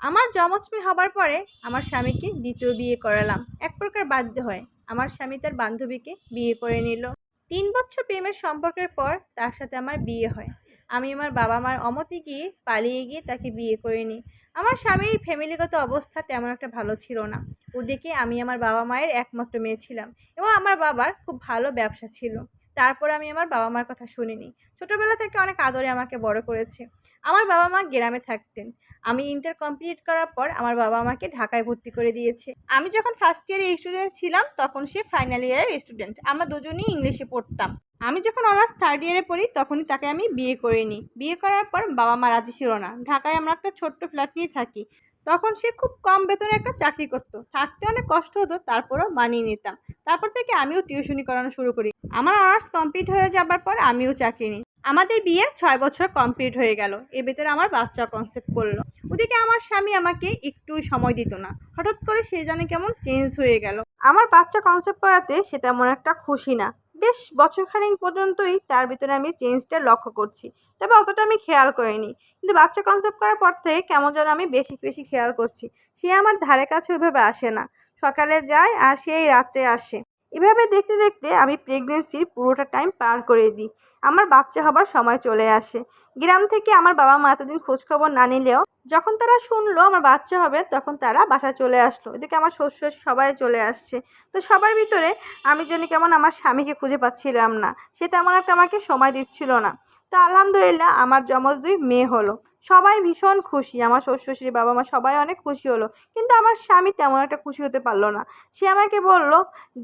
আমার জমজমি হবার পরে আমার স্বামীকে দ্বিতীয় বিয়ে করালাম। এক প্রকার বাধ্য হয়। আমার স্বামী তার বান্ধবীকে বিয়ে করে নিল। তিন বছর প্রেমের সম্পর্কের পর তার সাথে আমার বিয়ে হয়। আমি আমার বাবা মার অমতে গিয়ে পালিয়ে গিয়ে তাকে বিয়ে করে নিই আমার স্বামীর ফ্যামিলিগত অবস্থা তেমন একটা ভালো ছিল না। ওদিকে আমি আমার বাবা মায়ের একমাত্র মেয়ে ছিলাম এবং আমার বাবার খুব ভালো ব্যবসা ছিল। তারপর আমি আমার বাবা মার কথা শুনিনি। ছোটোবেলা থেকে অনেক আদরে আমাকে বড় করেছে। আমার বাবা মা গ্রামে থাকতেন। আমি ইন্টার কমপ্লিট করার পর আমার বাবা আমাকে ঢাকায় ভর্তি করে দিয়েছে। আমি যখন ফার্স্ট ইয়ারে স্টুডেন্ট ছিলাম, তখন সে ফাইনাল ইয়ারের স্টুডেন্ট আমরা দুজনেই ইংলিশে পড়তাম। আমি যখন অনার্স থার্ড ইয়ারে পড়ি, তখনই তাকে আমি বিয়ে করে নিই। বিয়ে করার পর বাবা মা রাজি ছিল না। ঢাকায় আমরা একটা ছোট্ট ফ্ল্যাট নিয়ে থাকি। তখন সে খুব কম বেতনে একটা চাকরি করতো। থাকতে অনেক কষ্ট হতো, তারপরও মানিয়ে নিতাম। তারপর থেকে আমিও টিউশনি করানো শুরু করি। আমার অনার্স কমপ্লিট হয়ে যাবার পর আমিও চাকরি নিই। আমাদের বিয়ে ছয় বছর কমপ্লিট হয়ে গেল। এ ভেতরে আমার বাচ্চা কনসেপ্ট করল। ওদিকে আমার স্বামী আমাকে একটু সময় দিত না। হঠাৎ করে সে জানে কেমন চেঞ্জ হয়ে গেল। আমার বাচ্চা কনসেপ্ট করাতে সে তেমন একটা খুশি না। বেশ বছরখানেক পর্যন্তই তার ভিতরে আমি চেঞ্জটা লক্ষ্য করছি। তবে অতটা আমি খেয়াল করিনি। কিন্তু বাচ্চা কনসেপ্ট করার পর থেকে কেমন যেন আমি বেশি বেশি খেয়াল করছি। সে আমার ধারে কাছে ওইভাবে আসে না। সকালে যায় আর সেই রাতে আসে। এভাবে দেখতে দেখতে আমি প্রেগনেন্সির পুরোটা টাইম পার করে দিই। আমার বাচ্চা হবার সময় চলে আসে। গ্রাম থেকে আমার বাবা মা এতদিন খোঁজখবর না নিলেও যখন তারা শুনলো আমার বাচ্চা হবে, তখন তারা বাসা চলে আসলো। এদিকে আমার শ্বশুর সবাই চলে আসছে। তো সবার ভিতরে আমি যেন কেমন আমার স্বামীকে খুঁজে পাচ্ছিলাম না। সে তেমন একটা আমাকে সময় দিচ্ছিল না। তো আলহামদুলিল্লাহ আমার যমজ দুই মেয়ে হলো। সবাই ভীষণ খুশি। আমার শ্বশুর বাবা মা সবাই অনেক খুশি হলো। কিন্তু আমার স্বামী তেমন একটা খুশি হতে পারল না। সে আমাকে বলল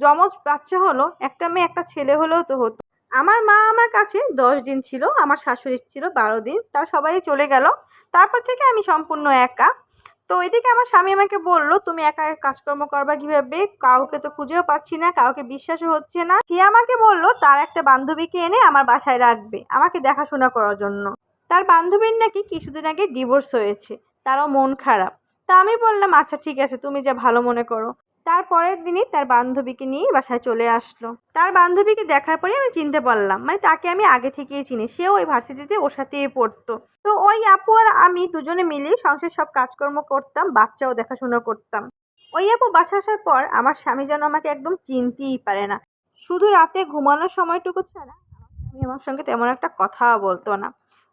যমজ বাচ্চা হলো, একটা মেয়ে, একটা ছেলে হলেও তো হতো। আমার মা আমার কাছে দশ দিন ছিল, আমার শাশুড়ি ছিল বারো দিন, তারা সবাই চলে গেল। তারপর থেকে আমি সম্পূর্ণ একা। তো এদিকে আমার স্বামী আমাকে বলল, তুমি একা একা কাজকর্ম করবা কীভাবে? কাউকে তো খুঁজেও পাচ্ছি না, কাউকে বিশ্বাসও হচ্ছে না। সে আমাকে বলল, তার একটা বান্ধবীকে এনে আমার বাসায় রাখবে, আমাকে দেখাশোনা করার জন্য। তার বান্ধবীর নাকি কিছুদিন আগে ডিভোর্স হয়েছে, তারও মন খারাপ। তা আমি বললাম আচ্ছা ঠিক আছে, তুমি যা ভালো মনে করো। তারপরের দিনই তার বান্ধবীকে নিয়ে বাসায় চলে আসলো। তার বান্ধবীকে দেখার পরে আমি চিনতে পারলাম। মানে তাকে আমি আগে থেকেই চিনি। সেও ওই ভার্সিটিতে ওর সাথেই পড়তো। তো ওই আপু আর আমি দুজনে মিলে সংসার সব কাজকর্ম করতাম, বাচ্চাও দেখাশোনা করতাম। ওই আপু বাসা আসার পর আমার স্বামী যেন আমাকে একদম চিনতেই পারে না। শুধু রাতে ঘুমানোর সময়টুকু ছাড়া স্বামী আমার সঙ্গে তেমন একটা কথা বলতো না।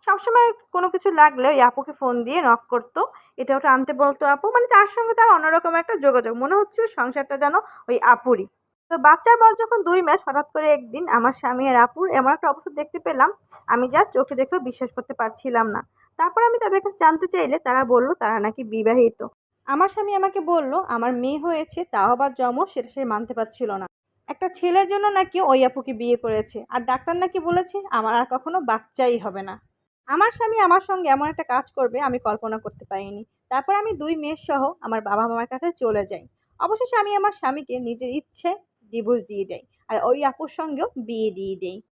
সবসময় কোনো কিছু লাগলে ওই আপুকে ফোন দিয়ে নক করতো। এটা ওটা আনতে বলতো আপু? মানে তার সঙ্গে তার অন্যরকম একটা যোগাযোগ। মনে হচ্ছিল সংসারটা যেন ওই আপুরই। তো বাচ্চার বয়স যখন দুই মাস, হঠাৎ করে একদিন আমার স্বামী আর আপুর এমন একটা অবস্থা দেখতে পেলাম, আমি যা চোখে দেখেও বিশ্বাস করতে পারছিলাম না। তারপর আমি তাদের কাছে জানতে চাইলে তারা বলল, তারা নাকি বিবাহিত। আমার স্বামী আমাকে বলল, আমার মেয়ে হয়েছে, তাও আবার জমো সেটা সে মানতে পারছিল না। একটা ছেলের জন্য নাকি ওই আপুকে বিয়ে করেছে। আর ডাক্তার নাকি বলেছে, আমার আর কখনো বাচ্চাই হবে না। আমার স্বামী আমার সঙ্গে এমন একটা কাজ করবে, আমি কল্পনা করতে পারিনি। তারপর আমি দুই মেয়ের সহ আমার বাবা মামার কাছে চলে যাই। অবশেষে আমি আমার স্বামীকে নিজের ইচ্ছে ডিভোর্স দিয়ে দেয় আর ওই আপুর সঙ্গেও বিয়ে দিয়ে দেই।